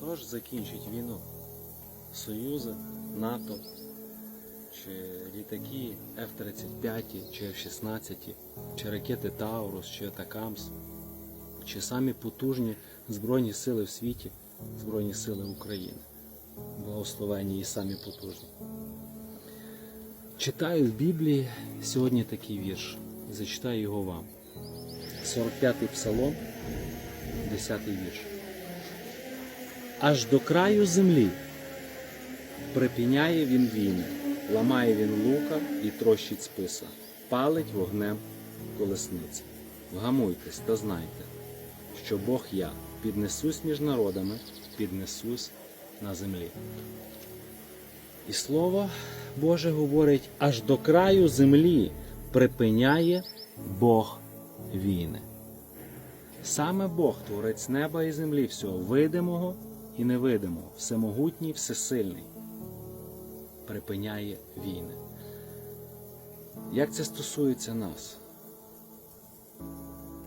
Хто закінчить війну? Союзи, НАТО, чи літаки F-35, чи F-16, чи ракети Таурус, чи Атакамс, чи самі потужні Збройні сили в світі, Збройні сили України. Благословені і самі потужні. Читаю в Біблії сьогодні такий вірш. Зачитаю його вам. 45-й псалом, 10-й вірш. Аж до краю землі припіняє він війни, ламає він лука і трощить списа, палить вогнем колесниці. Вгамуйтесь та знайте, що Бог я піднесусь між народами, піднесусь на землі. І слово Боже говорить, аж до краю землі припиняє Бог війни. Саме Бог, творець неба і землі, всього видимого і невидимого, всемогутній, всесильний, припиняє війни. Як це стосується нас?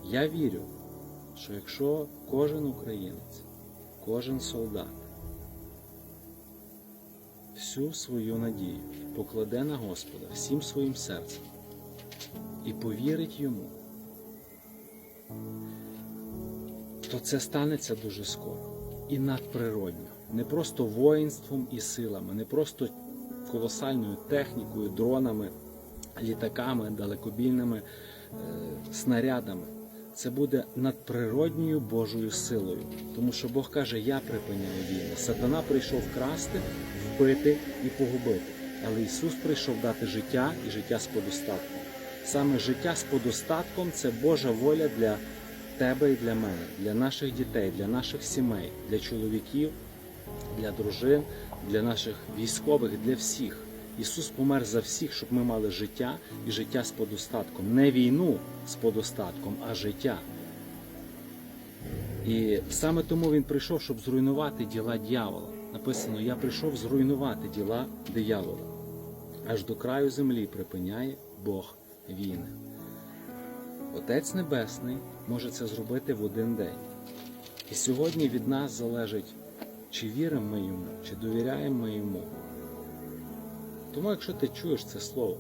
Я вірю, що якщо кожен українець, кожен солдат всю свою надію покладе на Господа всім своїм серцем і повірить йому, то це станеться дуже скоро і надприродньо. Не просто воїнством і силами, не просто колосальною технікою, дронами, літаками, далекобійними е, снарядами. Це буде надприродньою Божою силою. Тому що Бог каже, я припиняю війну. Сатана прийшов красти, вбити і погубити. Але Ісус прийшов дати життя і життя з подостатком. Саме життя з подостатком це Божа воля для тебе і для мене, для наших дітей, для наших сімей, для чоловіків, для дружин, для наших військових, для всіх. Ісус помер за всіх, щоб ми мали життя і життя з подостатком. Не війну з подостатком, а життя. І саме тому Він прийшов, щоб зруйнувати діла дьявола. Написано: Я прийшов зруйнувати діла диявола. Аж до краю землі припиняє Бог війни. Отець Небесний може це зробити в один день. І сьогодні від нас залежить, чи віримо ми йому, чи довіряємо ми йому. Тому, якщо ти чуєш це слово,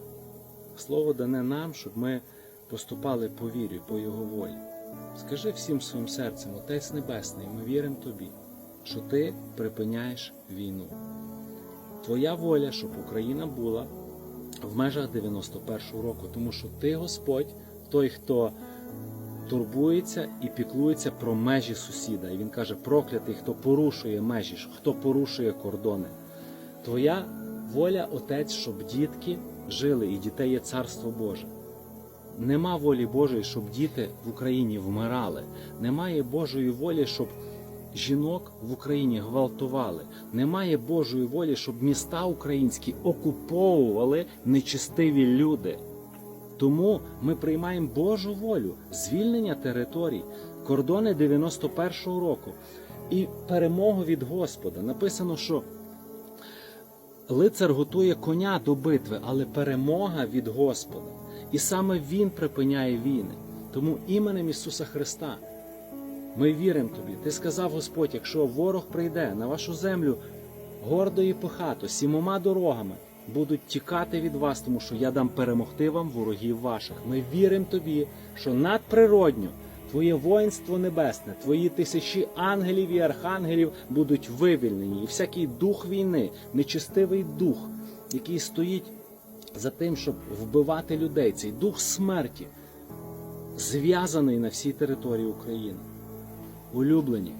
слово дане нам, щоб ми поступали по вірі, по Його волі. Скажи всім своїм серцем, Отець Небесний, ми віримо тобі, що ти припиняєш війну. Твоя воля, щоб Україна була в межах 91-го року, тому що ти, Господь, той, хто турбується і піклується про межі сусіда. І він каже, проклятий, хто порушує межі, хто порушує кордони. Твоя воля, Отець, щоб дітки жили, і дітей є царство Боже. Нема волі Божої, щоб діти в Україні вмирали. Немає Божої волі, щоб жінок в Україні гвалтували. Немає Божої волі, щоб міста українські окуповували нечистиві люди. Тому ми приймаємо Божу волю, звільнення територій, кордони 91-го року і перемогу від Господа. Написано, що лицар готує коня до битви, але перемога від Господа. І саме Він припиняє війни. Тому іменем Ісуса Христа ми віримо тобі. Ти сказав Господь, якщо ворог прийде на вашу землю гордо і пихато, сімома дорогами будуть тікати від вас, тому що я дам перемогти вам ворогів ваших. Ми віримо тобі, що надприродньо Твоє воїнство небесне, твої тисячі ангелів і архангелів будуть вивільнені, і всякий дух війни, нечистивий дух, який стоїть за тим, щоб вбивати людей, цей дух смерті, зв'язаний на всій території України. Улюблені,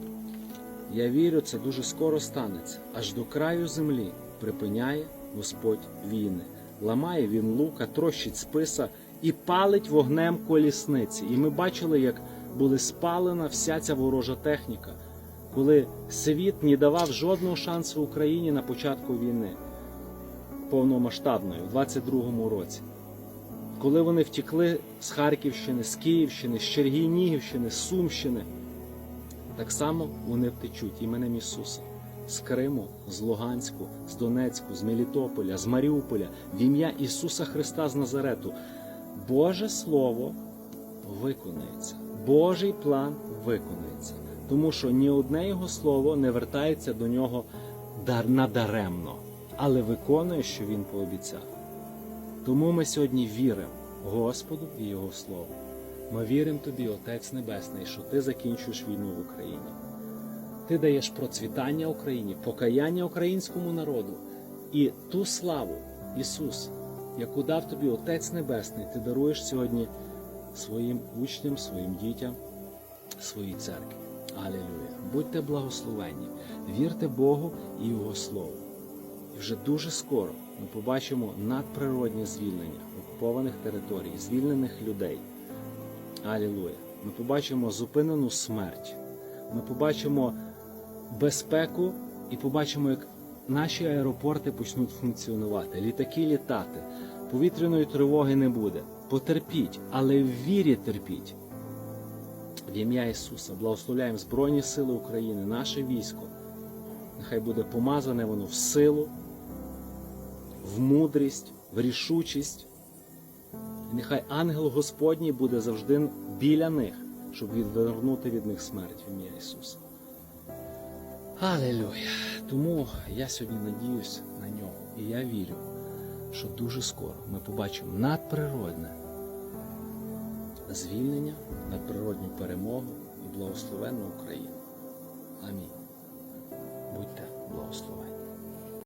я вірю, це дуже скоро станеться. Аж до краю землі припиняє Господь війни, ламає він лука, трощить списа і палить вогнем колісниці. І ми бачили, як була спалена вся ця ворожа техніка, коли світ не давав жодного шансу Україні на початку війни повномасштабної в 22-му році. Коли вони втекли з Харківщини, з Київщини, з Чернігівщини, з Сумщини, так само вони втечуть іменем Ісуса з Криму, з Луганську, з Донецьку, з Мелітополя, з Маріуполя, в ім'я Ісуса Христа з Назарету. Боже Слово виконається, Божий план виконається. Тому що ні одне його слово не вертається до нього надаремно, але виконує, що він пообіцяв. Тому ми сьогодні віримо Господу і Його Слову. Ми віримо тобі, Отець Небесний, що ти закінчуєш війну в Україні. Ти даєш процвітання Україні, покаяння українському народу і ту славу, Ісус, яку дав тобі Отець Небесний, ти даруєш сьогодні своїм учням, своїм дітям, своїй церкві. Алілюя! Будьте благословенні, вірте Богу і Його Слову. І вже дуже скоро ми побачимо надприроднє звільнення окупованих територій, звільнених людей. Алілуя! Ми побачимо зупинену смерть. Ми побачимо безпеку і побачимо, як наші аеропорти почнуть функціонувати, літаки літати, повітряної тривоги не буде. Потерпіть, але в вірі терпіть. В ім'я Ісуса благословляємо Збройні Сили України, наше військо. Нехай буде помазане воно в силу, в мудрість, в рішучість. І нехай ангел Господній буде завжди біля них, щоб відвернути від них смерть в ім'я Ісуса. Алілюя! Тому я сьогодні надіюсь на нього. І я вірю, що дуже скоро ми побачимо надприродне звільнення, надприродню перемогу і благословенну Україну. Амінь. Будьте благословені.